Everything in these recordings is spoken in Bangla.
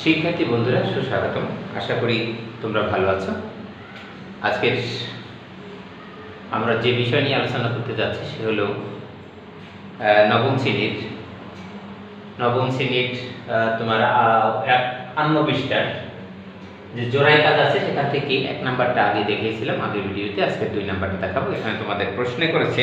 শিক্ষার্থী বন্ধুরা, সুস্বাগতম। আশা করি তোমরা ভালো আছো। আজকের আমরা যে বিষয় নিয়ে আলোচনা করতে যাচ্ছি সে হলো নবম শ্রেণির। নবম শ্রেণির তোমার আন্ন পৃষ্ঠার যে জোড়াই কাজ আছে, সেখান থেকে এক নাম্বারটা আগে দেখিয়েছিলাম, আগের ভিডিওতে। আজকে দুই নাম্বারটা দেখাবো। এখানে তোমাদের প্রশ্নে করেছে,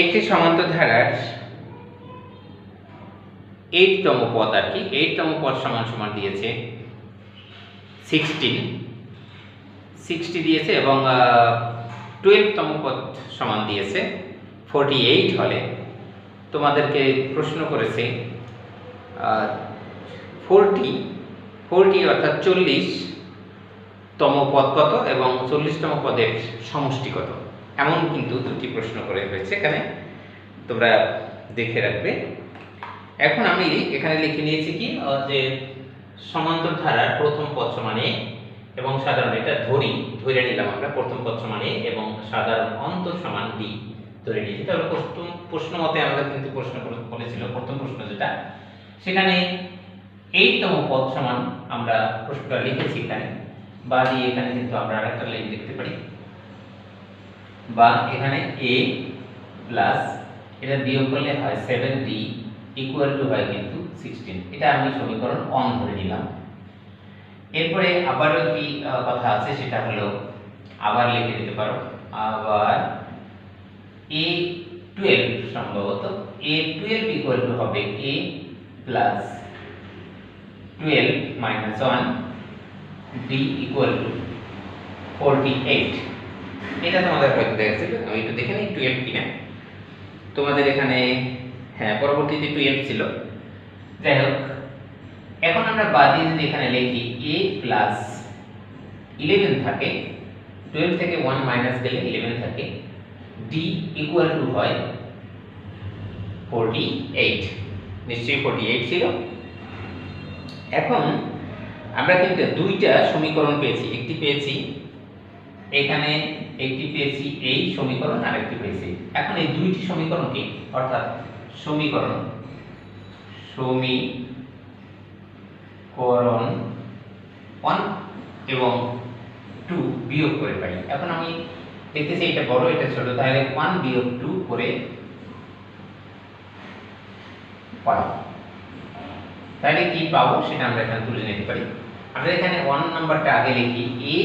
একটি সমান্তর ধারার এইটতম পদ আর কি এইটতম পদ সমান সমান দিয়েছে সিক্সটিন সিক্সটি দিয়েছে এবং টুয়েলভতম পদ সমান দিয়েছে ফোরটি এইট হলে। তোমাদেরকে প্রশ্ন করেছে ফোরটি ফোরটি অর্থাৎ চল্লিশ তম পদ কত এবং চল্লিশতম পদের সমষ্টি কত? এমন কিন্তু দুটি প্রশ্ন করে হয়েছে এখানে। তোমরা দেখে রাখবে। এখন আমি এখানে লিখে নিয়েছি কি যে সমান্তর ধারার প্রথম পদ সমানে এবং সাধারণ এটা ধরি, ধরে নিলাম আমরা প্রথম পদ সমানে এবং সাধারণ অন্ত সমান ডি ধরে নিয়েছি। তাহলে প্রথম প্রশ্ন মতে আমাদের কিন্তু প্রশ্ন করেছিল প্রথম প্রশ্ন যেটা। সেখানে এইটতম পদ সমান আমরা প্রশ্নটা লিখেছি এখানে। বা দিয়ে এখানে কিন্তু আমরা আরেকটা লাইন লিখতে পারি। বা এখানে এ প্লাস এটা বিয়োগ করলে হয় সেভেন ডি ইকুয়াল টু হয় কিন্তু সিক্সটিন এটা আমি সমীকরণ অন ধরে নিলাম। এরপরে আবারও কি কথা আছে, সেটা হলো আবার লিখে দিতে পারো। আবার এ টুয়েলভ সম্ভবত। এ টুয়েলভ ইকুয়াল টু হবে a plus twelve minus one d equal to forty eight এটা তোমাদের হয়তো দেখেছিল আমি একটু দেখে নিই টুয়েলভ কিনা। তোমাদের এখানে হ্যাঁ পরবর্তীতে টুয়েলভ ছিল। যাই হোক, এখন আমরা বাদী যদি এখানে লিখি এ প্লাস ইলেভেন থাকে টুয়েলভ থেকে ওয়ান মাইনাস গেলে ইলেভেন থাকে ডি ইকুয়াল টু হয় ফোরটি এইট নিশ্চয়ই ফোরটি এইট ছিল। এখন আমরা কিন্তু দুইটা সমীকরণ পেয়েছি, একটি পেয়েছি এখানে, একটি পেয়েছি এই সমীকরণ আর একটি পেয়েছি। এখন এই দুইটি সমীকরণ কি অর্থাৎ সমীকরণ। সমীকরণ ওয়ান এবং টু বিয়োগ করে পাই এখন আমি দেখতেছি এটা বড়, এটা ছোট, তাহলে ওয়ান বিয়োগ টু করে পাই তাহলে কি পাবো? সেটা আমরা এখানে তুলে নিতে পারি। আমরা এখানে ওয়ান নাম্বারটা আগে লিখি এ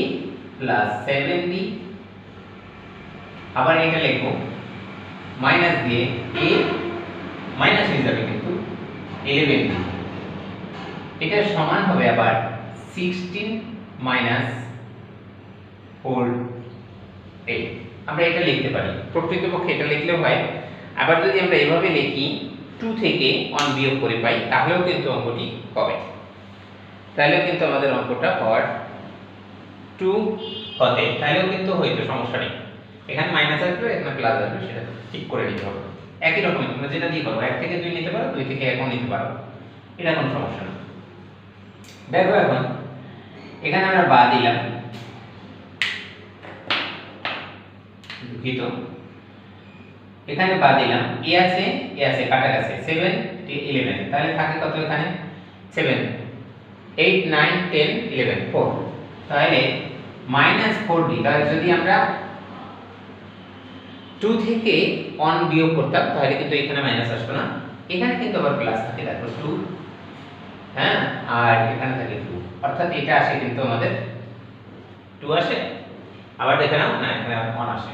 প্লাস সেভেন বি আবার এটা লিখব মাইনাস দিয়ে এ মাইনাস হয়ে যাবে কিন্তু ইলেভেন এটা সমান হবে আবার সিক্সটিন মাইনাস ফোর এইট আমরা এটা লিখতে পারি। প্রকৃতপক্ষে এটা লিখলেও হয়। আবার যদি আমরা এভাবে লিখি টু থেকে ওয়ান বিয়োগ করে পাই, তাহলেও কিন্তু অঙ্কটি হবে। তাহলেও কিন্তু আমাদের অঙ্কটা হওয়ার টু হতে তাহলেও কিন্তু হয়তো সমস্যা নেই। এখানে মাইনাস আসবে এখানে প্লাস আসবে, সেটা ঠিক করে নিতে হবে। একই রকমই, তোমরা যেটা দিয়ে পারো এক থেকে দুই নিতে পারো, দুই থেকে এখন নিতে পারো। এটা কোনো সমস্যা না। দেখো এখন, এখানে আমরা বা দিলাম। দুঃখিত। এখানে বা দিলাম। এ আছে এ আছে কাটা গেছে সেভেন ইলেভেন তাহলে থাকে কত এখানে? Seven eight nine ten eleven four তাহলে মাইনাস ফোর ডি তাহলে যদি আমরা টু থেকে অন বিয়োগ করতাম তাহলে কিন্তু এখানে মাইনাস আসতো না। এখানে কিন্তু আবার প্লাস থাকে, দেখো টু হ্যাঁ? আর এখানে থাকে টু অর্থাৎ এটা আসে কিন্তু আমাদের টু আসে, আবার দেখে নাও, না, এখানে অন আসে।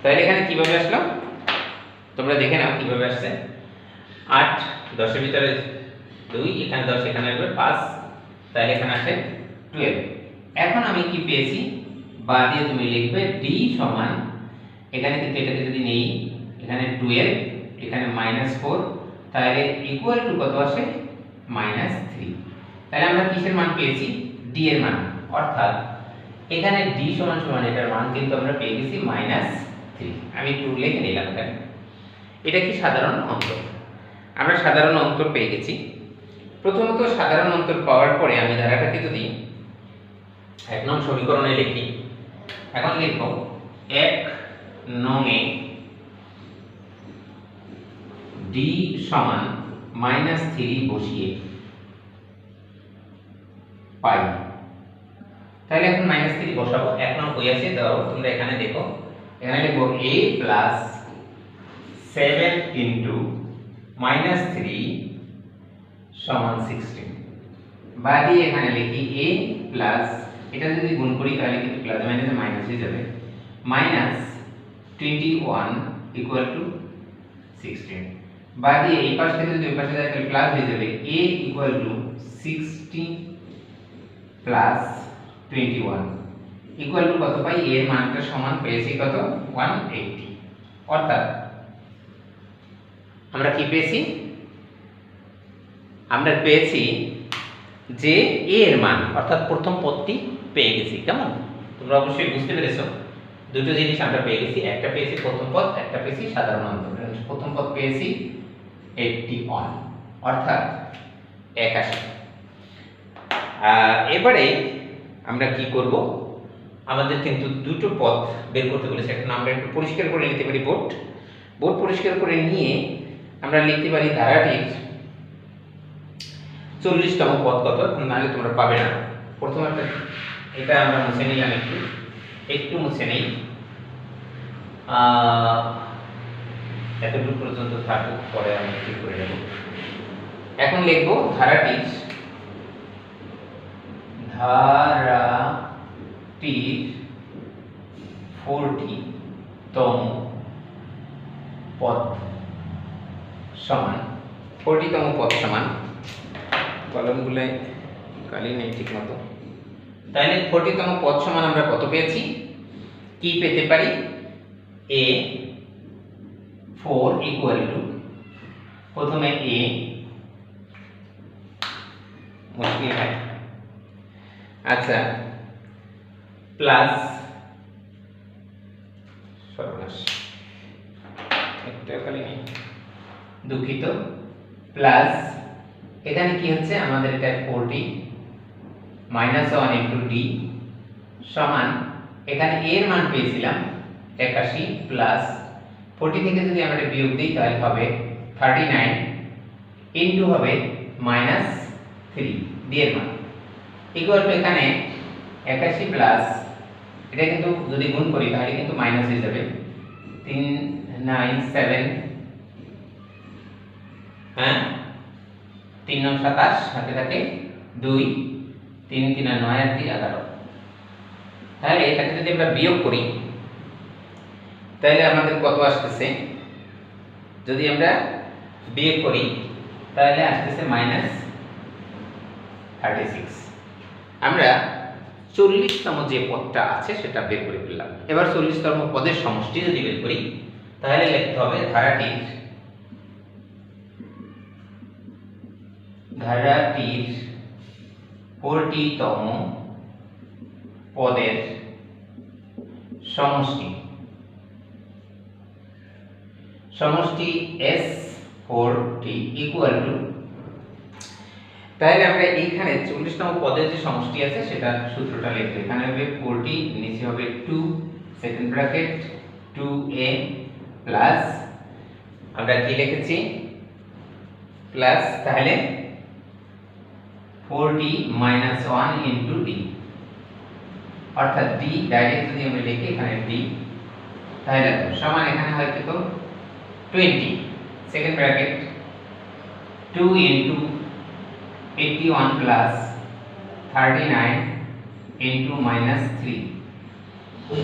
তাহলে এখানে কীভাবে আসলো? তোমরা দেখে নাও কীভাবে আসছে। আট, দশের ভিতরে দুই, এখানে দশ, এখানে আসবে পাঁচ, তাহলে এখানে আসে টুয়েলভ এখন আমি কি পেয়েছি? বা দিয়ে তুমি লিখবে ডি সমান, এখানে কিন্তু এটাকে যদি নেই, এখানে টুয়েলভ এখানে মাইনাস ফোর তাহলে ইকুয়াল টু কত আসে? মাইনাস থ্রি তাহলে আমরা কিসের মান পেয়েছি? ডি এর মান। অর্থাৎ এখানে ডি সমান সমান এটার মান কিন্তু আমরা পেয়ে গেছি মাইনাস থ্রি আমি টু লিখে নিলাম এখানে। এটা কি সাধারণ অন্তর? আমরা সাধারণ অন্তর পেয়ে গেছি। প্রথমত সাধারণ অন্তর পাওয়ার পরে আমি ধারাটাকে যদি এক নং সমীকরণে লিখি। এখন লিখব এক নং এ ডি সমান মাইনাস থ্রি বসিয়ে পাই। তাহলে এখন মাইনাস থ্রি বসাবো। এক নং বই আছে দাও তোমরা এখানে দেখো। এখানে লিখব a plus seven into minus three সমান সিক্সটিন বা দিয়ে এখানে লিখি এ প্লাস এটা যদি গুণ করি, তাহলে কিন্তু প্লাস মাইনাস মাইনাস হয়ে যাবে। Minus twenty one equal to sixteen বা দিয়ে এই পাশ থেকে যদি ওই পাশে যায়, তাহলে প্লাস হয়ে যাবে। A equal to sixteen plus twenty one equal to কত পাই? এর মানটা সমান পেয়েছি কত? ওয়ান এইটটি অর্থাৎ, আমরা কি পেয়েছি? আমরা পেয়েছি যে এ এর মান, অর্থাৎ প্রথম পদটি পেয়ে গেছি, কেমন? তোমরা অবশ্যই বুঝতে পেরেছ। দুটো জিনিস আমরা পেয়ে গেছি, একটা পেয়েছি প্রথম পদ, একটা পেয়েছি সাধারণ অন্তর প্রথম পদ পেয়েছি এইটটি ওয়ান অর্থাৎ একাশি। এবারে আমরা কি করব? আমাদের কিন্তু দুটো পথ বের করতে বলেছে। এখন আমরা একটু পরিষ্কার করে নিতে পারি বোর্ড। বোর্ড পরিষ্কার করে নিয়ে আমরা লিখতে পারি ধারাটির চল্লিশতম পদ কত? নাহলে তোমরা পাবে না। প্রথম একটা এটা আমরা মুছে নিলাম একটু। একটু মুছে নেই। এতটুকু পর্যন্ত থাকুক, পরে আমি ঠিক করে নেব? এখন লিখব ধারাটির ধারাটির ফোরটি তম পদ সমান। ফোরটি তম পদ সমান। কলমগুলোয় কালি নেই ঠিক মতো তাহলে ফোরটি তম পদ সমান আমরা কত পেয়েছি? কি পেতে পারি? এ ফোর ইকুয়াল টু প্রথমে এ মুশকিল হয়। আচ্ছা প্লাস সর্বনাশ। একটা খালি নেই। দুঃখিত। প্লাস এখানে কি হচ্ছে? আমাদের এটা forty minus one into d সমান, এখানে এর মান পেয়েছিলাম একাশি প্লাস ফোরটি থেকে যদি আমরা বিয়োগ দিই, তাহলে হবে থার্টি নাইন ইন্টু হবে মাইনাস থ্রি ডি এর মান। ইকুয়াল টু এখানে একাশি প্লাস এটা কিন্তু যদি গুণ করি, তাহলে কিন্তু মাইনাস হয়ে যাবে। তিন নাইন সেভেন হ্যাঁ? তিন নং সাতাশ হাতে থাকে দুই, তিন তিন নয়, আর তিন, এগারো। তাহলে এটাকে যদি আমরা বিয়োগ করি, তাহলে আমাদের কত আসতেছে? যদি আমরা বিয়োগ করি, তাহলে আসতেছে মাইনাস থার্টি সিক্স আমরা চল্লিশতম যে পদটা আছে, সেটা বের করে ফেললাম। এবার চল্লিশতম পদের সমষ্টি যদি বের করি, তাহলে লিখতে হবে ধারাটির ধারাটির ফোরটিতম পদের সমষ্টি। সমষ্টি এস ফোরটি ইকুয়াল টু তাহলে আমরা এইখানে চল্লিশতম পদের যে সমষ্টি আছে সেটা সূত্রটা লিখব। এখানে হবে ফোরটি নিচে হবে two second bracket two a plus আমরা কি লিখেছি? প্লাস তাহলে forty minus one into d. অর্থাৎ ডি ডাইরেক্ট যদি আমরা লিখি, এখানে ডি তাহলে সমান এখানে হয় কত twenty. Second bracket, two into eighty one plus thirty nine into minus three.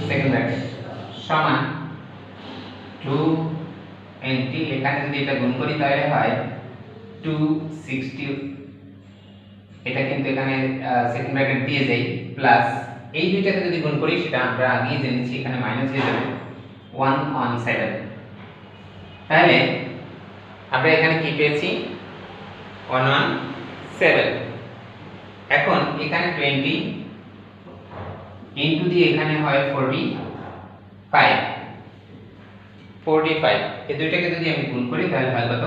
Second bracket, সমান টু এন্টি। এখানে যদি এটা গুণ করি, তাহলে হয় টু সিক্সটি এটা কিন্তু এখানে সেকেন্ড ব্র্যাকেট দিয়ে যাই প্লাস এই দুইটাকে যদি গুণ করি, সেটা আমরা আগেই জেনেছি এখানে মাইনাস হয়ে যাবে ওয়ান ওয়ান সেভেন তাহলে আমরা এখানে কি পেয়েছি? ওয়ান ওয়ান সেভেন এখন এখানে টোয়েন্টি ইন্টু দিয়ে এখানে হয় ফোরটি ফাইভ ফোরটি ফাইভ এই দুইটাকে যদি আমি গুণ করি, তাহলে হয় কত?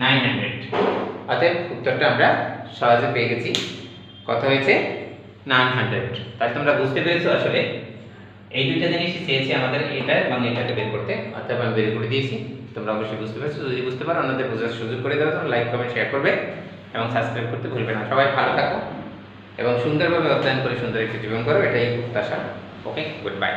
নাইন হান্ড্রেড অতএব উত্তরটা আমরা সহজে পেয়ে গেছি। কত হয়েছে নাইন হান্ড্রেড তাহলে তোমরা বুঝতে পেরেছ আসলে এই দুইটা জিনিসই চেয়েছি আমাদের এটা এবং এটাকে বের করতে, অর্থাৎ আমি বের করে দিয়েছি। তোমরা অবশ্যই বুঝতে পারছ। যদি বুঝতে পারো, অন্যদের বোঝার সুযোগ করে দেবে জন্য লাইক কমেন্ট শেয়ার করবে এবং সাবস্ক্রাইব করতে ভুলবে না। সবাই ভালো থাকো এবং সুন্দরভাবে অধ্যয়ন করে সুন্দর একটি জীবন করো। এটাই প্রত্যাশা। Okay good bye